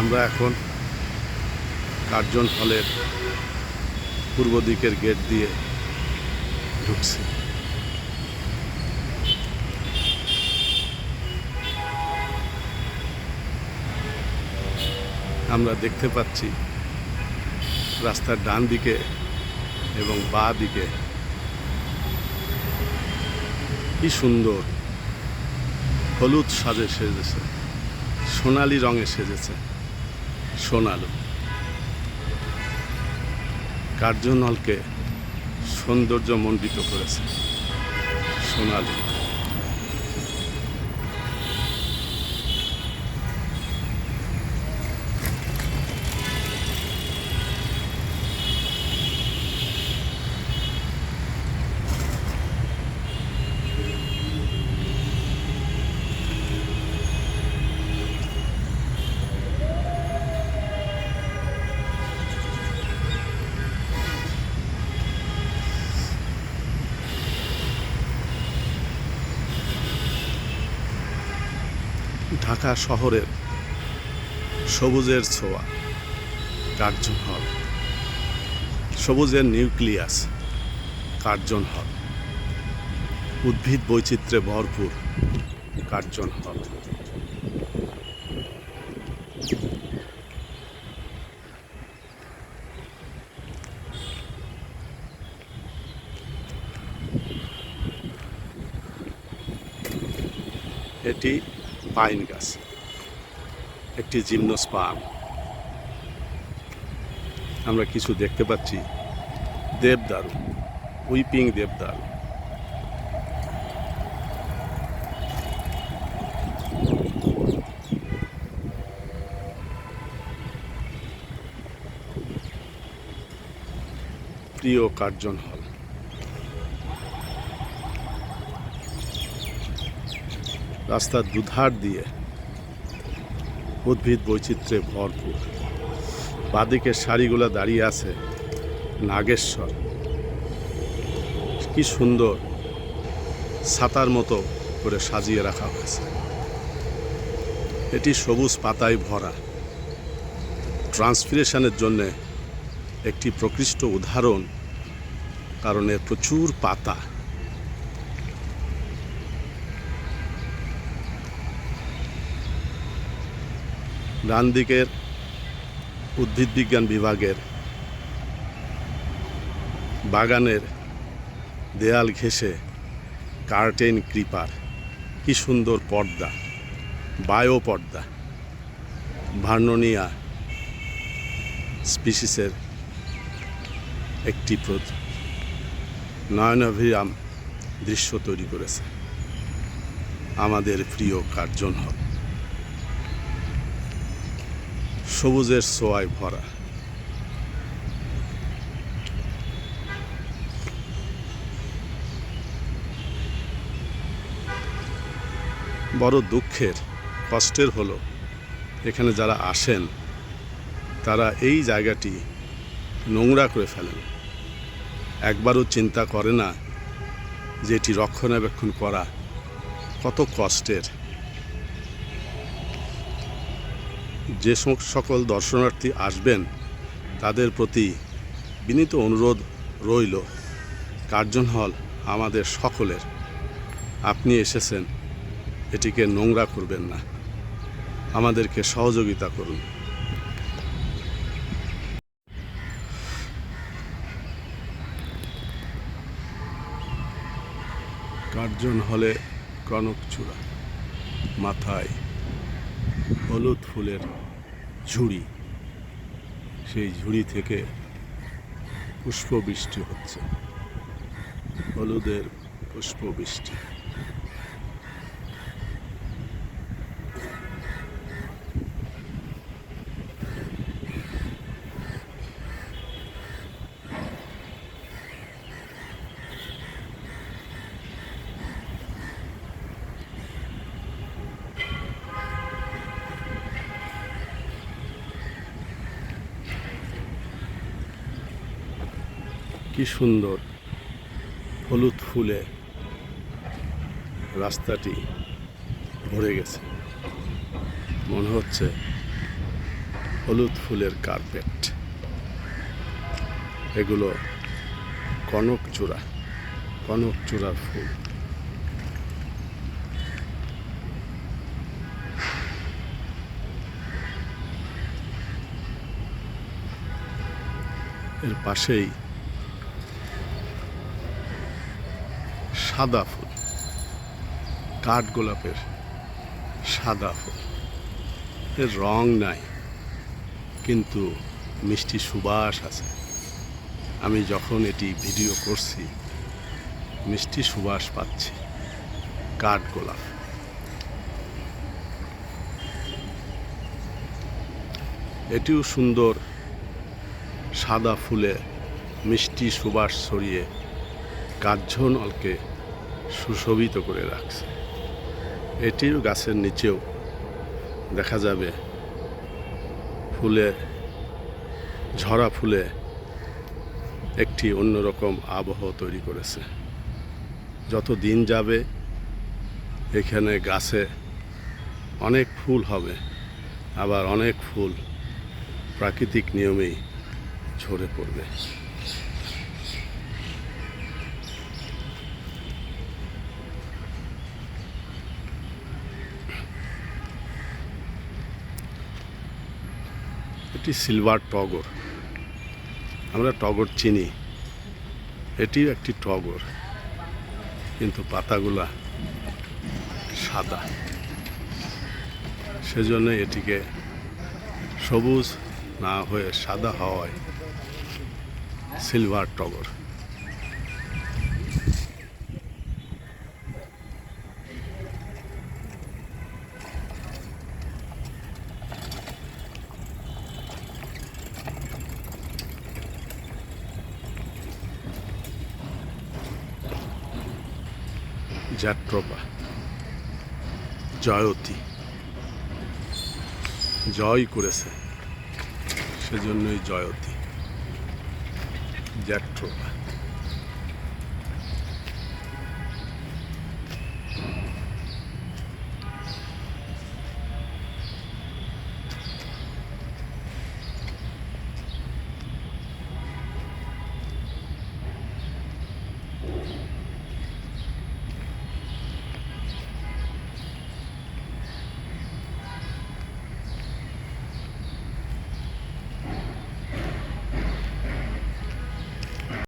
আমরা এখন কার্জন হলের পূর্ব দিকের গেট দিয়ে ঢুকছি। আমরা দেখতে পাচ্ছি রাস্তার ডান দিকে এবং বা দিকে কি সুন্দর হলুদ সাজে সেজেছে, সোনালি রঙে সেজেছে। সোনালু কার্যনলকে সৌন্দর্য মণ্ডিত করেছে। সোনালি ঢাকা শহরের সবুজের ছোঁয়া, কার্জন হল। সবুজের নিউক্লিয়াস, কার্জন হল। উদ্ভিদ বৈচিত্র্যে ভরপুর কার্জন হল। এটি পাইন গাছ। একটি জিমনোস্পাম আমরা কিছু দেখতে পাচ্ছি। দেবদারু উইপিং দেবদারু। প্রিয় কার্জন হল। রাস্তার দুধার দিয়ে উদ্ভিদ বৈচিত্র্যে ভরপুর। বাদিকের শাড়িগুলো দাঁড়িয়ে আছে নাগেশ্বর। কি সুন্দর ছাতার মতো করে সাজিয়ে রাখা হয়েছে। এটি সবুজ পাতায় ভরা। ট্রান্সপিরেশনের জন্য একটি প্রকৃষ্ট উদাহরণ, কারণ প্রচুর পাতা। ডান দিকের উদ্ভিদ বিজ্ঞান বিভাগের বাগানের দেয়াল ঘেঁষে কার্টেন ক্রিপার কি সুন্দর পর্দা, বায়ো পর্দা। ভার্নোনিয়া স্পিসিসের একটি নয়নাভিরাম দৃশ্য তৈরি করেছে। আমাদের প্রিয় কার্জন হল। সবুজের সোয়ায় ভরা। বড় দুঃখের কষ্টের হলো, এখানে যারা আসেন, তারা এই জায়গাটি নোংরা করে ফেলেন। একবারও চিন্তা করে না যে এটি রক্ষণাবেক্ষণ করা কত কষ্টের। যে সকল দর্শনার্থী আসবেন, তাদের প্রতি বিনীত অনুরোধ রইল। কার্জন হল আমাদের সকলের। আপনি এসেছেন, এটিকে নোংরা করবেন না। আমাদেরকে সহযোগিতা করুন। কার্জন হলে কনকচূড়া, মাথায় হলুদ ফুলের ঝুড়ি। সেই ঝুড়ি থেকে পুষ্পবৃষ্টি হচ্ছে। হলুদের পুষ্পবৃষ্টি। কি সুন্দর হলুদ ফুলে রাস্তাটি ভরে গেছে। মনে হচ্ছে হলুদ ফুলের কার্পেট এগুলো কনক চূড়া, কনক চূড়ার ফুল। এর পাশেই সাদা ফুল। কাঠ গোলাপের সাদা ফুল। এর রং নাই, কিন্তু মিষ্টি সুবাস আছে। আমি যখন এটি ভিডিও করছি, মিষ্টি সুবাস পাচ্ছি, কাঠ গোলাপ। এটিও সুন্দর, সাদা ফুলে মিষ্টি সুবাস ছড়িয়ে কার্ঝনলকে সুশোভিত করে রাখছে। এটির গাছের নিচেও দেখা যাবে ফুলে, ঝরা ফুলে একটি অন্যরকম আবহ তৈরি করেছে। যত দিন যাবে, এখানে গাছে অনেক ফুল হবে, আবার অনেক ফুল প্রাকৃতিক নিয়মেই ঝরে পড়বে। এটি সিলভার টগর। আমরা টগর চিনি। এটি একটি টগর। কিন্তু পাতাগুলা সাদা। সেজন্য এটিকে সবুজ না হয়ে সাদা হওয়ায় সিলভার টগর। জাট্রপা জয়তী। জয় করেছে সেজন্যই জয়তী। জ্যাট্রপা